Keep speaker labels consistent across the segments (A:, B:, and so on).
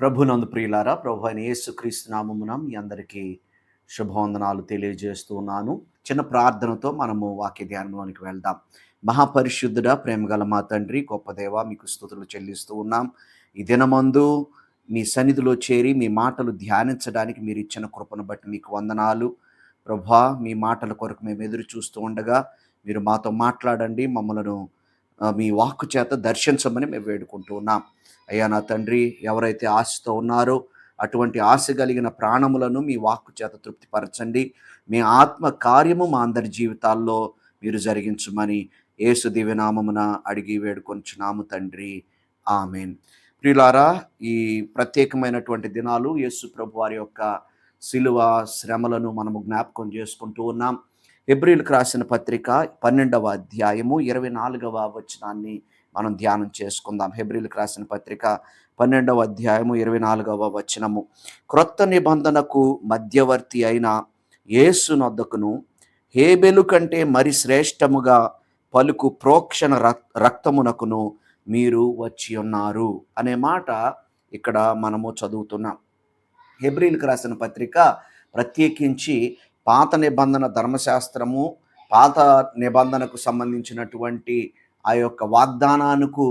A: ప్రభునందు ప్రియులారా ప్రభు అయిన యేసుక్రీస్తు నామమున మీ అందరికీ శుభవందనాలు తెలియజేస్తూ ఉన్నాను. చిన్న ప్రార్థనతో మనము వాక్య ధ్యానంలోనికి వెళ్దాం. మహాపరిశుద్ధుడ ప్రేమగల మా తండ్రి గొప్ప దేవ మీకు స్థుతులు చెల్లిస్తూ ఉన్నాం. ఈ దినమందు మీ సన్నిధిలో చేరి మీ మాటలు ధ్యానించడానికి మీరు ఇచ్చిన కృపను బట్టి మీకు వందనాలు. ప్రభా మీ మాటల కొరకు మేము ఎదురు చూస్తూ ఉండగా మీరు మాతో మాట్లాడండి. మమ్మలను మీ వాక్కు చేత దర్శించమని మేము వేడుకుంటూ ఉన్నాం. అయ్యా నా తండ్రి ఎవరైతే ఆశతో ఉన్నారో అటువంటి ఆశ కలిగిన ప్రాణములను మీ వాక్కు చేత తృప్తిపరచండి. మీ ఆత్మ కార్యము మా అందరి జీవితాల్లో మీరు జరిగించమని ఏసు దివ్యనామమున అడిగి వేడుకొంచున్నాము తండ్రి. ఆమెన్. ప్రియులారా ఈ ప్రత్యేకమైనటువంటి దినాలు యేసు ప్రభు వారి యొక్క శిలువ శ్రమలను మనము జ్ఞాపకం చేసుకుంటూ ఉన్నాం. ఎబ్రిల్కి రాసిన పత్రిక పన్నెండవ అధ్యాయము ఇరవై నాలుగవ వచనాన్ని మనం ధ్యానం చేసుకుందాం. హెబ్రిల్కి రాసిన పత్రిక పన్నెండవ అధ్యాయము ఇరవై నాలుగవ వచనము. క్రొత్త నిబంధనకు మధ్యవర్తి అయిన యేసు నొద్దకును హేబెలు కంటే మరి శ్రేష్టముగా పలుకు ప్రోక్షణ రక్తమునకును మీరు వచ్చి ఉన్నారు అనే మాట ఇక్కడ మనము చదువుతున్నాం. హెబ్రిల్కి రాసిన పత్రిక ప్రత్యేకించి పాత నిబంధన ధర్మశాస్త్రము పాత నిబంధనకు సంబంధించినటువంటి ఆ యొక్క వాగ్దానానికి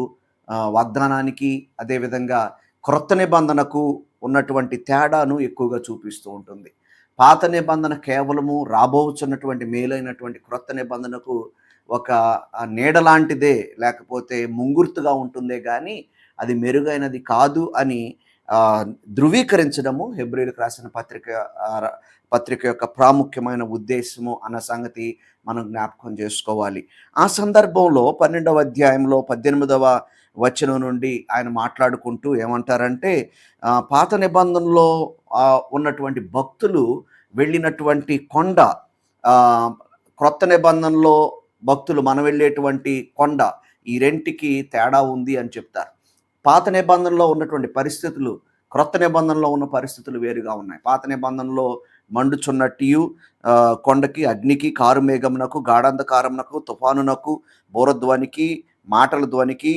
A: వాగ్దానానికి అదేవిధంగా క్రొత్త నిబంధనకు ఉన్నటువంటి తేడాను ఎక్కువగా చూపిస్తూ ఉంటుంది. పాత నిబంధన కేవలము రాబోచున్నటువంటి మేలైనటువంటి క్రొత్త నిబంధనకు ఒక నీడలాంటిదే నీడ లాంటిదే లేకపోతే ముంగుర్తుగా ఉంటుందే కానీ అది మెరుగైనది కాదు అని ధృవీకరించడము హెబ్రిల్కి రాసిన పత్రిక పత్రిక యొక్క ప్రాముఖ్యమైన ఉద్దేశము అన్న సంగతి మనం జ్ఞాపకం చేసుకోవాలి. ఆ సందర్భంలో పన్నెండవ అధ్యాయంలో పద్దెనిమిదవ వచనం నుండి ఆయన మాట్లాడుకుంటూ ఏమంటారంటే పాత నిబంధనలో ఉన్నటువంటి భక్తులు వెళ్ళినటువంటి కొండ క్రొత్త నిబంధనలో భక్తులు మనం వెళ్ళేటువంటి కొండ ఈ రెంటికి తేడా ఉంది అని చెప్తారు. పాత నిబంధనలో ఉన్నటువంటి పరిస్థితులు క్రొత్త నిబంధనలో ఉన్న పరిస్థితులు వేరుగా ఉన్నాయి. పాత నిబంధనలో మండుచున్నట్టు కొండకి అగ్నికి కారు మేఘమునకు గాఢాంధకారమునకు తుఫానునకు బోరధ్వనికి మాటల ధ్వనికి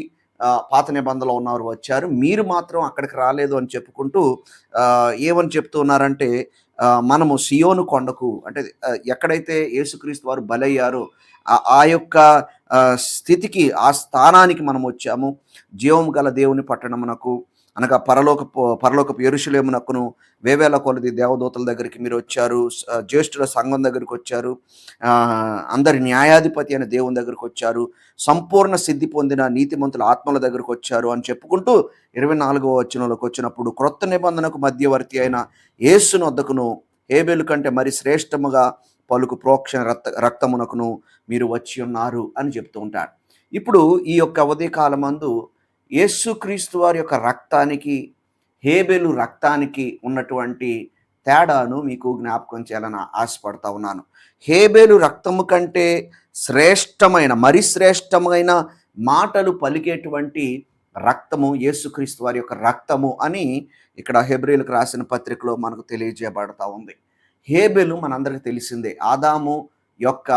A: పాత నిబంధనలో ఉన్నవారు వచ్చారు. మీరు మాత్రం అక్కడికి రాలేదు అని చెప్పుకుంటూ ఏమని చెప్తున్నారంటే మనము సియోను కొండకు అంటే ఎక్కడైతే యేసుక్రీస్తు వారు బలయ్యారో ఆ- యొక్క స్థితికి ఆ స్థానానికి మనం వచ్చాము. జీవం గల దేవుని పట్టణమునకు అనగా పరలోక పరలోకపు ఎరుషులేమునకును వేవేల కొలది దేవదూతల దగ్గరికి మీరు వచ్చారు. జ్యేష్ఠుల సంఘం దగ్గరికి వచ్చారు. అందరి న్యాయాధిపతి అయిన దేవుని దగ్గరికి వచ్చారు. సంపూర్ణ సిద్ధి పొందిన నీతిమంతుల ఆత్మల దగ్గరికి వచ్చారు అని చెప్పుకుంటూ ఇరవై నాలుగవ వచనంలోకి వచ్చినప్పుడు క్రొత్త నిబంధనకు మధ్యవర్తి అయిన యేసును వద్దకును హేబెలు కంటే మరి శ్రేష్టముగా పలుకు ప్రోక్షణ రక్త రక్తమునకును మీరు వచ్చి ఉన్నారు అని చెప్తూ ఉంటాడు. ఇప్పుడు ఈ యొక్క ఉదయకాలమందు యేసుక్రీస్తు వారి యొక్క రక్తానికి హేబెలు రక్తానికి ఉన్నటువంటి తేడాను మీకు జ్ఞాపకం చేయాలని ఆశపడతా ఉన్నాను. హేబెలు రక్తము కంటే శ్రేష్టమైన మరి శ్రేష్టమైన మాటలు పలికేటువంటి రక్తము యేసుక్రీస్తు వారి యొక్క రక్తము అని ఇక్కడ హెబ్రిల్కి రాసిన పత్రికలో మనకు తెలియజేయబడతా ఉంది. హేబెలు మనందరికీ తెలిసిందే ఆదాము యొక్క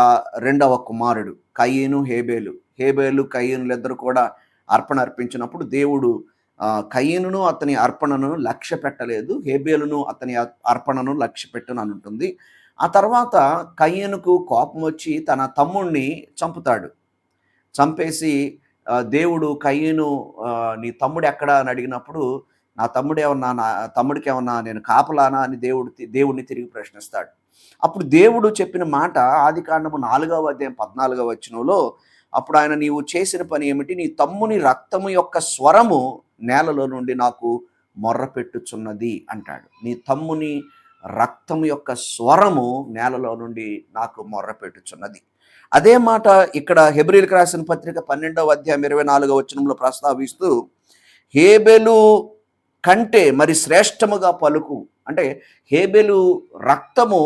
A: రెండవ కుమారుడు కయ్యను హేబేలు. హేబేలు కయ్యనులు ఇద్దరు కూడా అర్పణ అర్పించినప్పుడు దేవుడు కయ్యను కయ్యనును అతని అర్పణను లక్ష్య పెట్టలేదు హేబేలును అతని అర్పణను లక్ష్య పెట్టును అని ఉంటుంది. ఆ తర్వాత కయ్యనుకు కోపం వచ్చి తన తమ్ముణ్ణి చంపుతాడు. చంపేసి దేవుడు కయ్యను నీ తమ్ముడు ఎక్కడ అని అడిగినప్పుడు నా తమ్ముడు ఏమన్నా నా తమ్ముడికి ఏమన్నా నేను కాపలానా అని దేవుడు దేవుణ్ణి దేవుడిని తిరిగి ప్రశ్నిస్తాడు. అప్పుడు దేవుడు చెప్పిన మాట ఆది కాండము నాలుగవ అధ్యాయం పద్నాలుగవ వచనంలో అప్పుడు ఆయన నీవు చేసిన పని ఏమిటి? నీ తమ్ముని రక్తము యొక్క స్వరము నేలలో నుండి నాకు మొర్రపెట్టుచున్నది అంటాడు. నీ తమ్ముని రక్తం యొక్క స్వరము నేలలో నుండి నాకు మొర్రపెట్టుచున్నది అదే మాట ఇక్కడ హెబ్రిల్కి రాసిన పత్రిక పన్నెండవ అధ్యాయం ఇరవై నాలుగవ వచనంలో ప్రస్తావిస్తూ హేబెలు కంటే మరి శ్రేష్టముగా పలుకు. అంటే హేబెలు రక్తము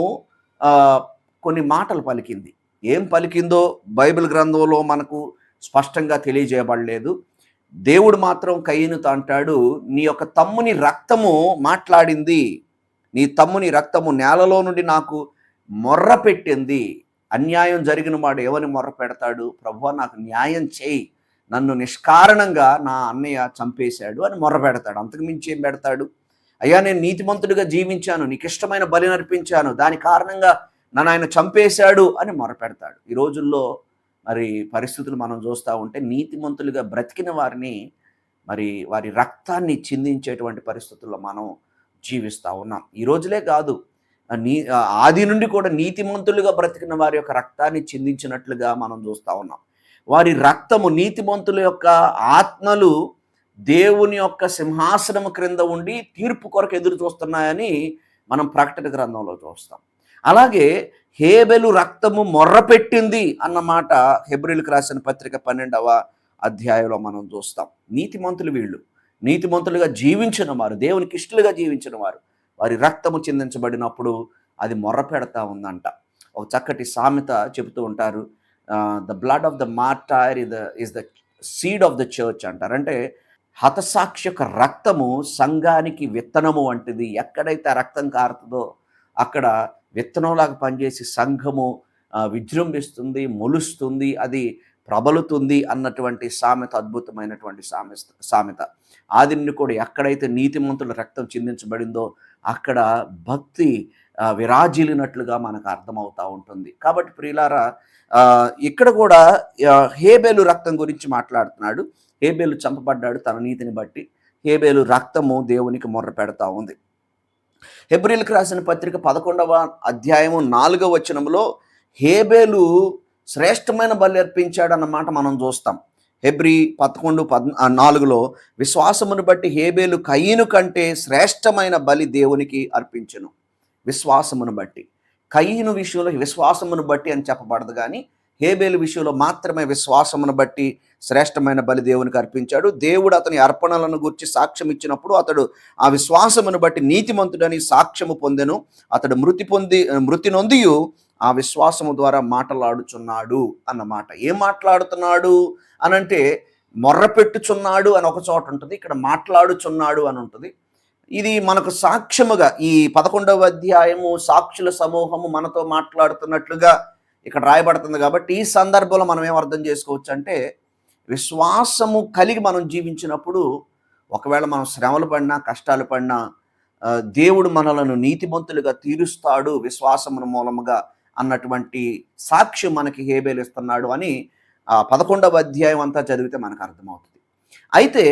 A: కొన్ని మాటలు పలికింది. ఏం పలికిందో బైబిల్ గ్రంథంలో మనకు స్పష్టంగా తెలియజేయబడలేదు. దేవుడు మాత్రం కయ్యనుతో అంటాడు నీ యొక్క తమ్ముని రక్తము మాట్లాడింది నీ తమ్ముని రక్తము నేలలో నుండి నాకు మొర్ర పెట్టింది. అన్యాయం జరిగిన వాడు ఎవరిని మొర్ర పెడతాడు? ప్రభు నాకు న్యాయం చేయి. నన్ను నిష్కారణంగా నా అన్నయ్య చంపేశాడు అని మొర్ర పెడతాడు. అంతకు మించి ఏం పెడతాడు? అయ్యా నేను నీతిమంతుడిగా జీవించాను నీకు ఇష్టమైన బలి నర్పించాను దాని కారణంగా నన్ను ఆయన చంపేశాడు అని మొరపెడతాడు. ఈ రోజుల్లో మరి పరిస్థితులు మనం చూస్తూ ఉంటే నీతిమంతులుగా బ్రతికిన వారిని మరి వారి రక్తాన్ని చిందించేటువంటి పరిస్థితుల్లో మనం జీవిస్తూ ఉన్నాం. ఈ రోజులే కాదు నీ ఆది నుండి కూడా నీతిమంతులుగా బ్రతికిన వారి యొక్క రక్తాన్ని చిందించినట్లుగా మనం చూస్తూ ఉన్నాం. వారి రక్తము నీతిమంతుల యొక్క ఆత్మలు దేవుని యొక్క సింహాసనము క్రింద ఉండి తీర్పు కొరకు ఎదురు చూస్తున్నాయని మనం ప్రకటన గ్రంథంలో చూస్తాం. అలాగే హేబెలు రక్తము మొర్రపెట్టింది అన్నమాట హెబ్రిల్కి రాసిన పత్రిక పన్నెండవ అధ్యాయంలో మనం చూస్తాం. నీతిమంతులు వీళ్ళు. నీతిమంతులుగా జీవించిన వారు దేవునికి ఇష్టలుగా జీవించిన వారు. వారి రక్తము చిందించబడినప్పుడు అది మొర్ర పెడతా ఉందంట. ఒక చక్కటి సామెత చెబుతూ ఉంటారు. The blood of the martyr is the is the seed of the church అంటారు. అంటే హతసాక్షి యొక్క రక్తము సంఘానికి విత్తనము వంటిది. ఎక్కడైతే ఆ రక్తం కారుతుందో అక్కడ విత్తనంలాగా పనిచేసి సంఘము విజృంభిస్తుంది మొలుస్తుంది అది ప్రబలుతుంది అన్నటువంటి సామెత అద్భుతమైనటువంటి సామెత సామెత. ఆదిని కూడా ఎక్కడైతే నీతిమంతుల రక్తం చిందించబడిందో అక్కడ భక్తి విరాజిల్లినట్లుగా మనకు అర్థమవుతూ ఉంటుంది. కాబట్టి ప్రియులారా ఇక్కడ కూడా హేబేలు రక్తం గురించి మాట్లాడుతున్నాడు. హేబేలు చంపబడ్డాడు తన నీతిని బట్టి. హేబేలు రక్తము దేవునికి మొర్ర పెడతా ఉంది. హెబ్రిల్కి రాసిన పత్రిక పదకొండవ అధ్యాయము నాలుగవ వచనంలో హేబేలు శ్రేష్టమైన బలి అర్పించాడన్నమాట మనం చూస్తాం. హెబ్రి పదకొండు పద్ నాలుగులో విశ్వాసమును బట్టి హేబేలు కయ్యను కంటే శ్రేష్టమైన బలి దేవునికి అర్పించను. విశ్వాసమును బట్టి. కయ్యను విషయంలో విశ్వాసమును బట్టి అని చెప్పబడదు కానీ హేబేలు విషయంలో మాత్రమే విశ్వాసమును బట్టి శ్రేష్టమైన బలి దేవునికి అర్పించాడు. దేవుడు అతని అర్పణలను గురించి సాక్ష్యం ఇచ్చినప్పుడు అతడు ఆ విశ్వాసమును బట్టి నీతిమంతుడని సాక్ష్యము పొందెను. అతడు మృతి పొంది మృతి నొందియు ఆ విశ్వాసము ద్వారా మాటలాడుచున్నాడు అన్నమాట ఏం మాట్లాడుతున్నాడు అనంటే మొర్రపెట్టుచున్నాడు అని ఒక చోట ఉంటుంది ఇక్కడ మాట్లాడుచున్నాడు అని ఉంటుంది. ఇది మనకు సాక్ష్యముగా ఈ పదకొండవ అధ్యాయము సాక్షుల సమూహము మనతో మాట్లాడుతున్నట్లుగా ఇక్కడ రాయబడుతుంది కాబట్టి ఈ సందర్భంలో మనం ఏం అర్థం చేసుకోవచ్చు అంటే విశ్వాసము కలిగి మనం జీవించినప్పుడు ఒకవేళ మనం శ్రమలు పడినా కష్టాలు పడినా దేవుడు మనలను నీతిమంతులుగా తీరుస్తాడు విశ్వాసమును మూలముగా అన్నటువంటి సాక్ష్యం మనకి హేబేలిస్తున్నాడు అని పదకొండవ అధ్యాయం అంతా చదివితే మనకు అర్థమవుతుంది. అయితే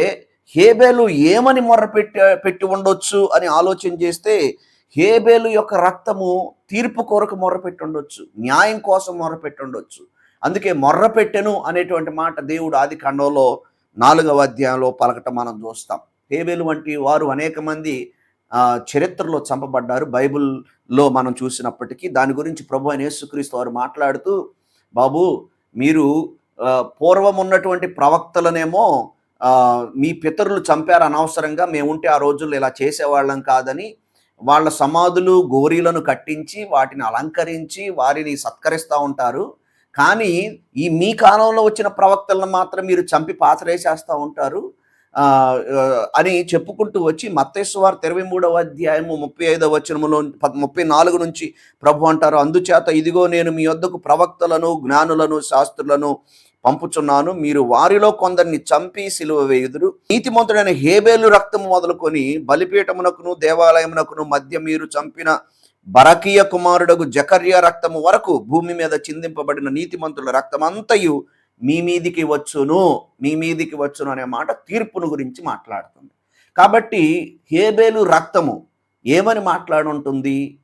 A: హేబేలు ఏమని మొర్ర పెట్టి పెట్టి ఉండొచ్చు అని ఆలోచన చేస్తే హేబేలు యొక్క రక్తము తీర్పు కొరకు మొర్రపెట్టుండొచ్చు న్యాయం కోసం మొర్రపెట్టుండొచ్చు. అందుకే మొర్రపెట్టెను అనేటువంటి మాట దేవుడు ఆది ఖండంలో నాలుగవ అధ్యాయంలో పలకటం మనం చూస్తాం. హేబేలు వంటి వారు అనేక మంది చరిత్రలో చంపబడ్డారు. బైబిల్లో మనం చూసినప్పటికీ దాని గురించి ప్రభు అని యేసుక్రీస్తు వారు మాట్లాడుతూ బాబు మీరు పూర్వం ఉన్నటువంటి ప్రవక్తలనేమో మీ పితరులు చంపారు అనవసరంగా మేముంటే ఆ రోజుల్లో ఇలా చేసేవాళ్ళం కాదని వాళ్ళ సమాధులు గోరీలను కట్టించి వాటిని అలంకరించి వారిని సత్కరిస్తూ ఉంటారు. కానీ ఈ మీ కాలంలో వచ్చిన ప్రవక్తలను మాత్రం మీరు చంపి పాతరేసేస్తూ ఉంటారు. అని చెప్పుకుంటూ వచ్చి మత్తేశ్వర్ ఇరవై మూడవ అధ్యాయము ముప్పై ఐదవ వచనములో ముప్పై నాలుగు నుంచి ప్రభు అంటారు అందుచేత ఇదిగో నేను మీ వద్దకు ప్రవక్తలను జ్ఞానులను శాస్త్రులను పంపుచున్నాను. మీరు వారిలో కొందరిని చంపి సిలువ వేయుదురు. నీతిమంతుడైన హేబేలు రక్తము మొదలుకొని బలిపీఠమునకును దేవాలయమునకును మధ్య మీరు చంపిన బరకీయ కుమారుడగు జకర్య రక్తము వరకు భూమి మీద చిందింపబడిన నీతిమంతుల రక్తమంతయు మీ మీదికి వచ్చును. మీ మీదికి వచ్చును అనే మాట తీర్పును గురించి మాట్లాడుతుంది. కాబట్టి హేబేలు రక్తము ఏమని మాట్లాడుంటుంది?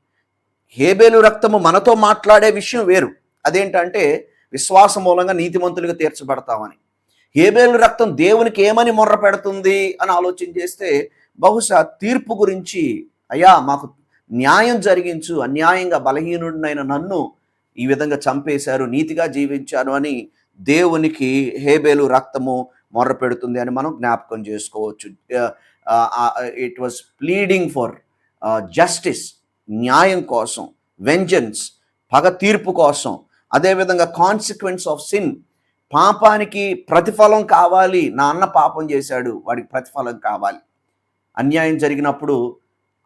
A: హేబేలు రక్తము మనతో మాట్లాడే విషయం వేరు. అదేంటంటే విశ్వాసం మూలంగా నీతిమంతులుగా తీర్చబడతామని. హేబేలు రక్తం దేవునికి ఏమని మొర్ర పెడుతుంది అని ఆలోచన చేస్తే బహుశా తీర్పు గురించి అయ్యా మాకు న్యాయం జరిగించు అన్యాయంగా బలహీనుడినైన నన్ను ఈ విధంగా చంపేశారు నీతిగా జీవించాను అని దేవునికి హేబేలు రక్తము మొర్ర పెడుతుంది అని మనం జ్ఞాపకం చేసుకోవచ్చు. It was pleading for justice న్యాయం కోసం వెంజన్స్ పగ తీర్పు కోసం అదేవిధంగా కాన్సిక్వెన్స్ ఆఫ్ సిన్ పాపానికి ప్రతిఫలం కావాలి నా అన్న పాపం చేశాడు వాడికి ప్రతిఫలం కావాలి. అన్యాయం జరిగినప్పుడు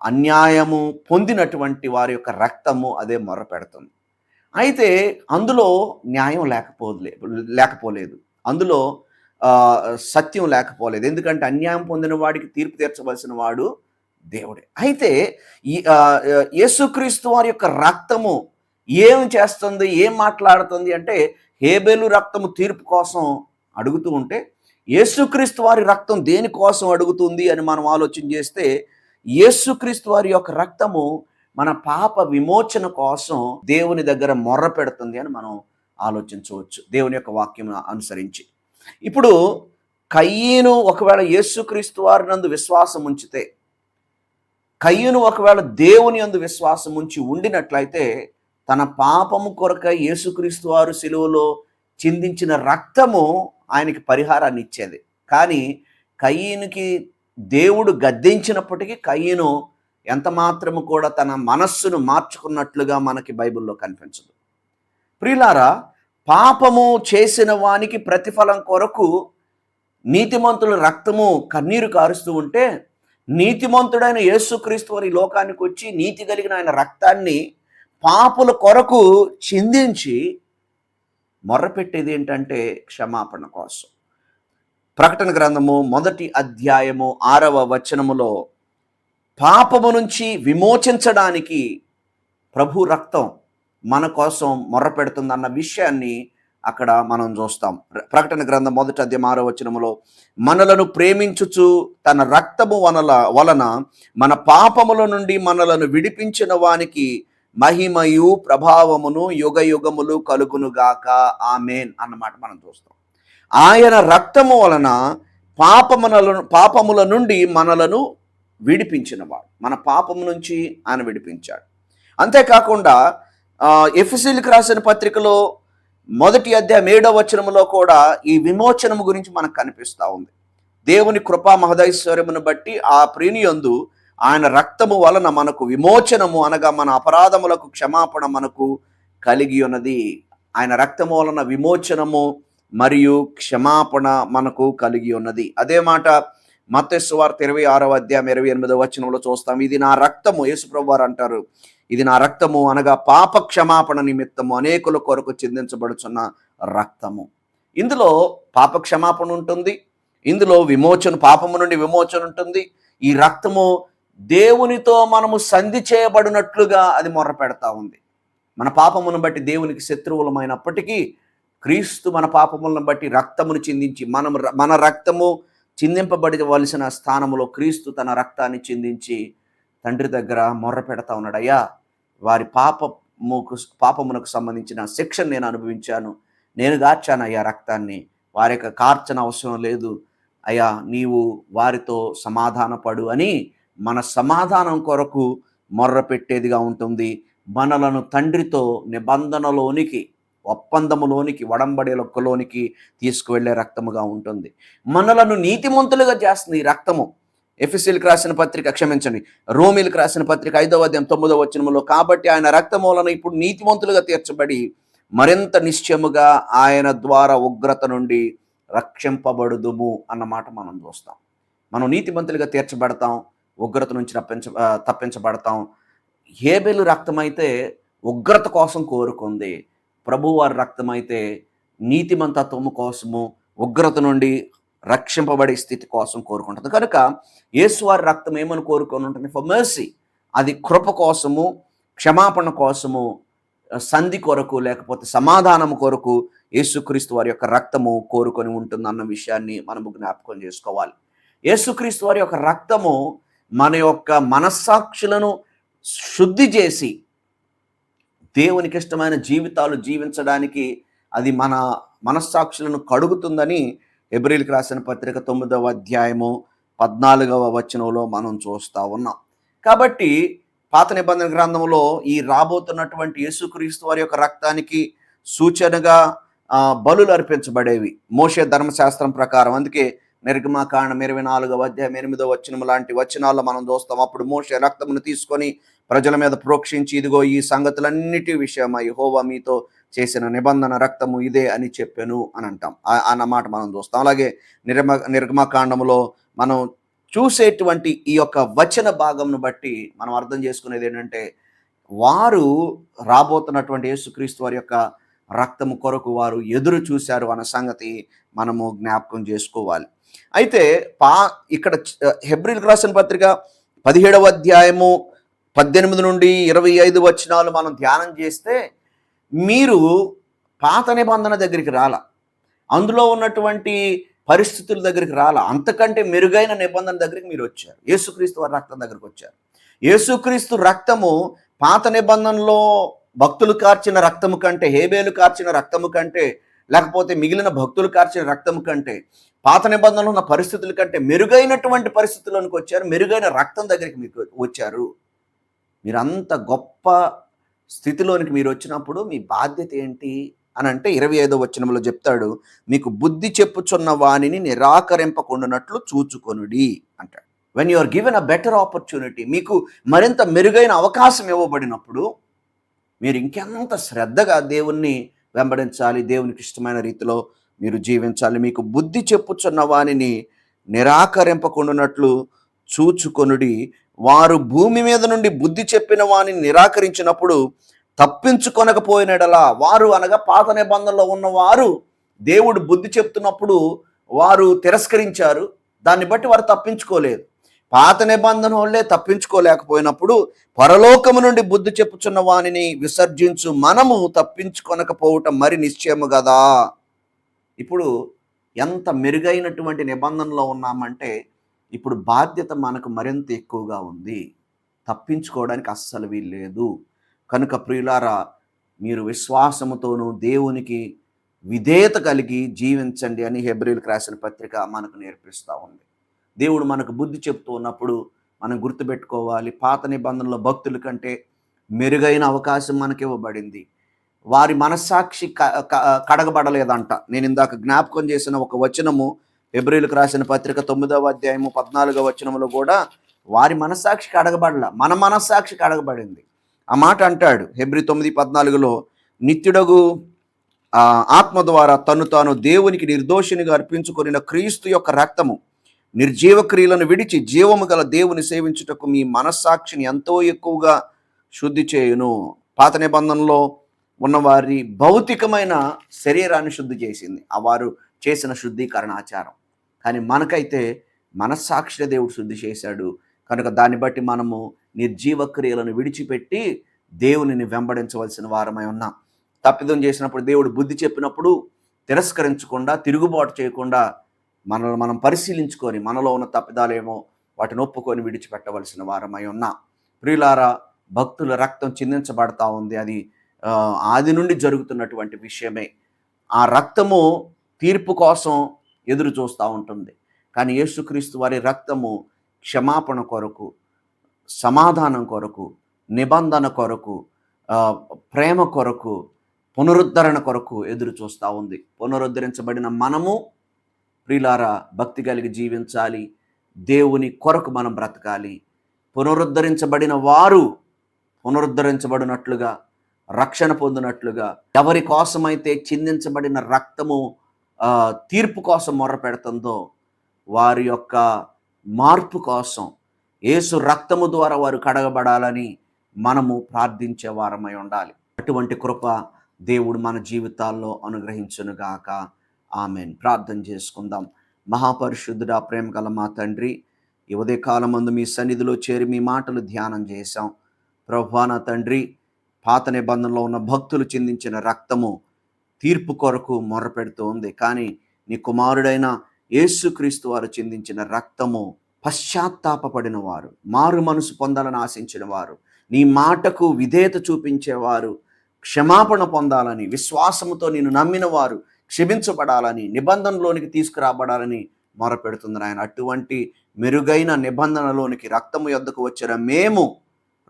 A: అన్యాయము పొందినటువంటి వారి యొక్క రక్తము అదే మొర్ర పెడుతుంది. అయితే అందులో న్యాయం లేకపోలే లేకపోలేదు. అందులో సత్యం లేకపోలేదు. ఎందుకంటే అన్యాయం పొందిన వాడికి తీర్పు తీర్చవలసిన వాడు దేవుడే. అయితే ఈ యేసుక్రీస్తు వారి యొక్క రక్తము ఏం చేస్తుంది ఏం మాట్లాడుతుంది అంటే హేబెలు రక్తము తీర్పు కోసం అడుగుతూ ఉంటే యేసుక్రీస్తు వారి రక్తం దేనికోసం అడుగుతుంది అని మనం ఆలోచన చేస్తే యేసుక్రీస్తు వారి యొక్క రక్తము మన పాప విమోచన కోసం దేవుని దగ్గర మొర్ర పెడుతుంది అని మనం ఆలోచించవచ్చు. దేవుని యొక్క వాక్యం అనుసరించి. ఇప్పుడు కయ్యను ఒకవేళ యేసుక్రీస్తు వారి నందు విశ్వాసం ఉంచితే కయ్యను ఒకవేళ దేవుని యందు విశ్వాసం ఉంచి ఉండినట్లయితే తన పాపము కొరక యేసుక్రీస్తు వారు సెలువులో చిందించిన రక్తము ఆయనకి పరిహారాన్ని ఇచ్చేది. కానీ కయ్యనుకి దేవుడు గద్దించినప్పటికీ కయ్యను ఎంత మాత్రము కూడా తన మనస్సును మార్చుకున్నట్లుగా మనకి బైబిల్లో కనిపించదు. ప్రియులారా పాపము చేసిన వానికి ప్రతిఫలం కొరకు నీతిమంతుల రక్తము కన్నీరు కారుస్తూ ఉంటే నీతిమంతుడైన యేసుక్రీస్తు వారి లోకానికి వచ్చి నీతి కలిగిన ఆయన రక్తాన్ని పాపుల కొరకు చిందించి మొర్రపెట్టేది ఏంటంటే క్షమాపణ కోసం. ప్రకటన గ్రంథము మొదటి అధ్యాయము ఆరవ వచనములో పాపము నుంచి విమోచించడానికి ప్రభు రక్తం మన కోసం మొర్రపెడుతుందన్న విషయాన్ని అక్కడ మనం చూస్తాం. ప్రకటన గ్రంథం మొదటి అధ్యాయం ఆరో వచనములో మనలను ప్రేమించుచు తన రక్తము వనల వలన మన పాపముల నుండి మనలను విడిపించిన వానికి మహిమయు ప్రభావమును యుగ యుగములు కలుగునుగాక. ఆమెన్ అన్నమాట మనం చూస్తాం. ఆయన రక్తము వలన పాపములను పాపముల నుండి మనలను విడిపించినవాడు. మన పాపము నుంచి ఆయన విడిపించాడు. అంతేకాకుండా ఎఫ్ఎస్సీలకు రాసిన పత్రికలో మొదటి అధ్యాయం ఏడవ వచనములో కూడా ఈ విమోచనము గురించి మనకు కనిపిస్తూ ఉంది. దేవుని కృపా మహదైశ్వర్యమును బట్టి ఆ ప్రీనియందు ఆయన రక్తము వలన మనకు విమోచనము అనగా మన అపరాధములకు క్షమాపణ మనకు కలిగి ఉన్నది. ఆయన రక్తము వలన విమోచనము మరియు క్షమాపణ మనకు కలిగి ఉన్నది. అదే మాట మత్స్వార్త ఇరవై ఆరవ అధ్యాయం ఇరవై ఎనిమిదో వచనంలో చూస్తాం. ఇది నా రక్తము యేసుప్రభు వారు అంటారు. ఇది నా రక్తము అనగా పాప క్షమాపణ నిమిత్తము అనేకుల కొరకు చెందించబడుచున్న రక్తము. ఇందులో పాప క్షమాపణ ఉంటుంది. ఇందులో విమోచన పాపము నుండి విమోచన ఉంటుంది. ఈ రక్తము దేవునితో మనము సంధి చేయబడినట్లుగా అది మొర్ర పెడతా ఉంది. మన పాపమును బట్టి దేవునికి శత్రువులమైనప్పటికీ క్రీస్తు మన పాపములను బట్టి రక్తమును చిందించి మనం మన రక్తము చిందింపబడవలసిన స్థానంలో క్రీస్తు తన రక్తాన్ని చిందించి తండ్రి దగ్గర మొర్ర పెడతా ఉన్నాడు. అయ్యా వారి పాపముకు పాపమునకు సంబంధించిన శిక్షను నేను అనుభవించాను. నేను గార్చాను అయ్యా రక్తాన్ని. వారి యొక్క కార్చన అవసరం లేదు. అయ్యా నీవు వారితో సమాధానపడు అని మన సమాధానం కొరకు మొర్ర పెట్టేదిగా ఉంటుంది. మనలను తండ్రితో నిబంధనలోనికి ఒప్పందములోనికి వడంబడిలోనికి తీసుకువెళ్ళే రక్తముగా ఉంటుంది. మనలను నీతిమంతులుగా చేస్తుంది ఈ రక్తము. ఎఫ్ఎస్సీలకు రాసిన పత్రిక క్షమించండి రోమిలకు రాసిన పత్రిక ఐదవ అధ్యాయం తొమ్మిదవ వచనములో కాబట్టి ఆయన రక్తమూలన ఇప్పుడు నీతిమంతులుగా తీర్చబడి మరింత నిశ్చయముగా ఆయన ద్వారా ఉగ్రత నుండి రక్షింపబడుదుము అన్నమాట మనం చూస్తాం. మనం నీతిమంతులుగా తీర్చబడతాం. ఉగ్రత నుంచి తప్పించ తప్పించబడతాం. హేబెలు రక్తమైతే ఉగ్రత కోసం కోరుకుంది. ప్రభువారి రక్తమైతే నీతిమంతత్వము కోసము ఉగ్రత నుండి రక్షింపబడే స్థితి కోసం కోరుకుంటుంది. కనుక యేసువారి రక్తం ఏమని కోరుకొని ఉంటుంది ఫర్ మర్సీ అది కృప కోసము క్షమాపణ కోసము సంధి కొరకు లేకపోతే సమాధానం కొరకు యేసుక్రీస్తు వారి యొక్క రక్తము కోరుకొని ఉంటుంది అన్న విషయాన్ని మనము జ్ఞాపకం చేసుకోవాలి. యేసుక్రీస్తు వారి యొక్క రక్తము మన యొక్క మనస్సాక్షులను శుద్ధి చేసి దేవునికి ఇష్టమైన జీవితాలు జీవించడానికి అది మన మనస్సాక్షులను కడుగుతుందని ఎబ్రిల్కి రాసిన పత్రిక తొమ్మిదవ అధ్యాయము పద్నాలుగవ వచనంలో మనం చూస్తూ ఉన్నాం. కాబట్టి పాత నిబంధన గ్రంథంలో ఈ రాబోతున్నటువంటి యేసుక్రీస్తు వారి యొక్క రక్తానికి సూచనగా బలులు అర్పించబడేవి. మోషే ధర్మశాస్త్రం ప్రకారం. అందుకే నిర్గమాకాండం ఇరవై నాలుగవ అధ్యాయం ఎనిమిదో వచనం లాంటి వచనాల్లో మనం చూస్తాం. అప్పుడు మోషే రక్తమును తీసుకొని ప్రజల మీద ప్రోక్షించి ఇదిగో ఈ సంగతులన్నిటి విషయమై హోవా మీతో చేసిన నిబంధన రక్తము ఇదే అని చెప్పాను అని అంటాం. ఆ- అన్నమాట మనం చూస్తాం. అలాగే నిర్మ నిర్గమకాండములో మనం చూసేటువంటి ఈ యొక్క వచన భాగంను బట్టి మనం అర్థం చేసుకునేది ఏంటంటే వారు రాబోతున్నటువంటి యేసుక్రీస్తు వారి యొక్క రక్తము కొరకు వారు ఎదురు చూశారు అన్న సంగతి మనము జ్ఞాపకం చేసుకోవాలి. అయితే పా ఇక్కడ హెబ్రిల్ రాసిన పత్రిక పదిహేడవ అధ్యాయము పద్దెనిమిది నుండి ఇరవై ఐదు వచనాలు మనం ధ్యానం చేస్తే మీరు పాత నిబంధన దగ్గరికి రాల. అందులో ఉన్నటువంటి పరిస్థితుల దగ్గరికి రాల. అంతకంటే మెరుగైన నిబంధన దగ్గరికి మీరు వచ్చారు. యేసుక్రీస్తు వారి రక్తం దగ్గరికి వచ్చారు. యేసుక్రీస్తు రక్తము పాత నిబంధనలో భక్తులు కార్చిన రక్తము కంటే హేబేలు కార్చిన రక్తము కంటే లేకపోతే మిగిలిన భక్తులు కార్చిన రక్తము కంటే పాత నిబంధనలు ఉన్న పరిస్థితుల కంటే మెరుగైనటువంటి పరిస్థితుల్లోనికి వచ్చారు మెరుగైన రక్తం దగ్గరికి మీకు వచ్చారు. మీరు అంత గొప్ప స్థితిలోనికి మీరు వచ్చినప్పుడు మీ బాధ్యత ఏంటి? అని అంటే ఇరవై ఐదో వచనంలో చెప్తాడు మీకు బుద్ధి చెప్పుచున్న వాణిని నిరాకరింపకుండానట్లు చూచుకొనుడి అంటాడు. When you are given a better opportunity మీకు మరింత మెరుగైన అవకాశం ఇవ్వబడినప్పుడు మీరు ఇంకెంత శ్రద్ధగా దేవుణ్ణి వెంబడించాలి దేవునికి ఇష్టమైన రీతిలో మీరు జీవించాలి మీకు బుద్ధి చెప్పుచున్న వానిని నిరాకరింపకుండానట్లు చూచుకొనుడి. వారు భూమి మీద నుండి బుద్ధి చెప్పిన వానిని నిరాకరించినప్పుడు తప్పించుకొనకపోయినడలా. వారు అనగా పాత నిబంధనలో ఉన్నవారు దేవుడు బుద్ధి చెప్తున్నప్పుడు వారు తిరస్కరించారు. దాన్ని బట్టి వారు తప్పించుకోలేదు. పాత నిబంధన వాళ్ళే తప్పించుకోలేకపోయినప్పుడు పరలోకము నుండి బుద్ధి చెప్పుచున్న వానిని విసర్జించు మనము తప్పించుకొనకపోవటం మరి నిశ్చయము కదా ఇప్పుడు ఎంత మెరుగైనటువంటి నిబంధనలో ఉన్నామంటే ఇప్పుడు బాధ్యత మనకు మరింత ఎక్కువగా ఉంది. తప్పించుకోవడానికి అస్సలు వీల్లేదు. కనుక ప్రియులారా మీరు విశ్వాసముతోనూ దేవునికి విధేయత కలిగి జీవించండి అని హెబ్రిల్కి రాసిన పత్రిక మనకు నేర్పిస్తూ ఉంది. దేవుడు మనకు బుద్ధి చెప్తూ ఉన్నప్పుడు మనం గుర్తుపెట్టుకోవాలి. పాత నిబంధనలో భక్తుల కంటే మెరుగైన అవకాశం మనకి ఇవ్వబడింది. వారి మనస్సాక్షి క- కడగబడలేదంట. నేను ఇందాక జ్ఞాపకం చేసిన ఒక వచనము ఎబ్రిల్కి రాసిన పత్రిక తొమ్మిదవ అధ్యాయము పద్నాలుగవ వచనంలో కూడా వారి మనస్సాక్షి కడగబడల. మన మనస్సాక్షి కడగబడింది. ఆ మాట అంటాడు హెబ్రి తొమ్మిది పద్నాలుగులో నిత్యుడగు ఆత్మ ద్వారా తను తాను దేవునికి నిర్దోషినిగా అర్పించుకొనిన క్రీస్తు యొక్క రక్తము నిర్జీవ క్రియలను విడిచి జీవము గల దేవుని సేవించుటకు మీ మనస్సాక్షిని ఎంతో ఎక్కువగా శుద్ధి చేయును. పాత నిబంధనలో ఉన్నవారి భౌతికమైన శరీరాన్ని శుద్ధి చేసింది. ఆ వారు చేసిన శుద్ధీకరణ ఆచారం. కానీ మనకైతే మనస్సాక్షి దేవుడు శుద్ధి చేశాడు. కనుక దాన్ని బట్టి మనము నిర్జీవ క్రియలను విడిచిపెట్టి దేవునిని వెంబడించవలసిన వారమై ఉన్నాం. తప్పిదం చేసినప్పుడు దేవుడు బుద్ధి చెప్పినప్పుడు తిరస్కరించకుండా తిరుగుబాటు చేయకుండా మనల్ని మనం పరిశీలించుకొని మనలో ఉన్న తప్పిదాలేమో వాటిని ఒప్పుకొని విడిచిపెట్టవలసిన వారమై ఉన్నా. ప్రియులారా భక్తుల రక్తం చిందించబడతా ఉంది. అది ఆది నుండి జరుగుతున్నటువంటి విషయమే. ఆ రక్తము తీర్పు కోసం ఎదురు చూస్తూ ఉంటుంది. కానీ యేసుక్రీస్తు వారి రక్తము క్షమాపణ కొరకు సమాధానం కొరకు నిబంధన కొరకు ప్రేమ కొరకు పునరుద్ధరణ కొరకు ఎదురు చూస్తూ ఉంది. పునరుద్ధరించబడిన మనము ప్రియులారా భక్తి కలిగి జీవించాలి. దేవుని కొరకు మనం బ్రతకాలి. పునరుద్ధరించబడిన వారు పునరుద్ధరించబడినట్లుగా రక్షణ పొందినట్లుగా ఎవరి కోసమైతే చిందించబడిన రక్తము తీర్పు కోసం మొర్ర పెడుతుందో వారి యొక్క మార్పు కోసం యేసు రక్తము ద్వారా వారు కడగబడాలని మనము ప్రార్థించే వారమై ఉండాలి. అటువంటి కృప దేవుడు మన జీవితాల్లో అనుగ్రహించునుగాక. ఆమెన్. ప్రార్థన చేసుకుందాం. మహాపరిశుద్ధుడ ప్రేమ గల మా తండ్రి ఈ ఉదయకాలం మందు మీ సన్నిధిలో చేరి మీ మాటలు ధ్యానం చేశాం. ప్రభా నా తండ్రి పాత నిబంధనలో ఉన్న భక్తులు చిందించిన రక్తము తీర్పు కొరకు మొరపెడుతోంది ఉంది. కానీ నీ కుమారుడైన యేసుక్రీస్తు వారు చిందించిన రక్తము పశ్చాత్తాపడిన వారు మారు మనసు పొందాలని ఆశించిన వారు నీ మాటకు విధేయత చూపించేవారు క్షమాపణ పొందాలని విశ్వాసముతో నేను నమ్మిన వారు క్షమించబడాలని నిబంధనలోనికి తీసుకురాబడాలని మొరపెడుతుంది ఆయన అటువంటి మెరుగైన నిబంధనలోనికి రక్తము యొద్దకు వచ్చిన మేము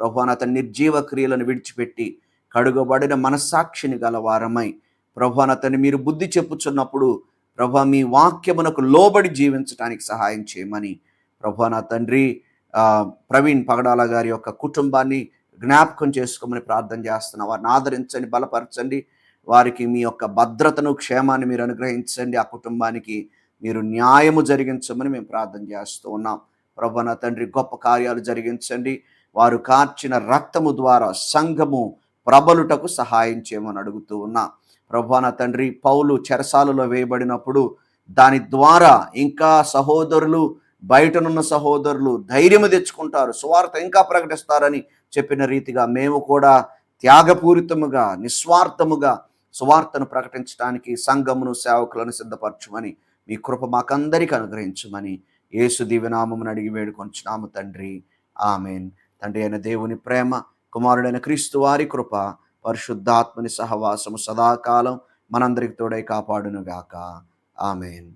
A: ప్రభు అతని నిర్జీవ క్రియలను విడిచిపెట్టి కడుగబడిన మనస్సాక్షిని గల వారమై అతన్ని మీరు బుద్ధి చెప్పుచున్నప్పుడు ప్రభా మీ వాక్యమునకు లోబడి జీవించడానికి సహాయం చేయమని ప్రభు నా తండ్రి ప్రవీణ్ పగడాల గారి యొక్క కుటుంబాన్ని జ్ఞాపకం చేసుకోమని ప్రార్థన చేస్తున్నా వారిని ఆదరించండి బలపరచండి వారికి మీ యొక్క భద్రతను క్షేమాన్ని మీరు అనుగ్రహించండి. ఆ కుటుంబానికి మీరు న్యాయము జరిగించమని మేము ప్రార్థన చేస్తూ ఉన్నాం. ప్రభు నా తండ్రి గొప్ప కార్యాలు జరిగించండి. వారు కార్చిన రక్తము ద్వారా సంఘము ప్రబలుటకు సహాయం చేయమని అడుగుతూ ఉన్నా. ప్రభు నా తండ్రి పౌలు చెరసాలలో వేయబడినప్పుడు దాని ద్వారా ఇంకా సహోదరులు బయటనున్న సహోదరులు ధైర్యము తెచ్చుకుంటారు. సువార్త ఇంకా ప్రకటిస్తారని చెప్పిన రీతిగా మేము కూడా త్యాగపూరితముగా నిస్వార్థముగా సువార్తను ప్రకటించడానికి సంఘమును సేవకులను సిద్ధపరచుమని మీ కృప మాకందరికి అనుగ్రహించమని యేసు దివ్యనామమును అడిగి వేడుకొంచున్నాము తండ్రి. ఆమెన్. తండ్రి అయిన దేవుని ప్రేమ కుమారుడైన క్రీస్తు వారి కృప పరిశుద్ధాత్మని సహవాసము సదాకాలం మనందరికి తోడై కాపాడునుగాక. ఆమెన్.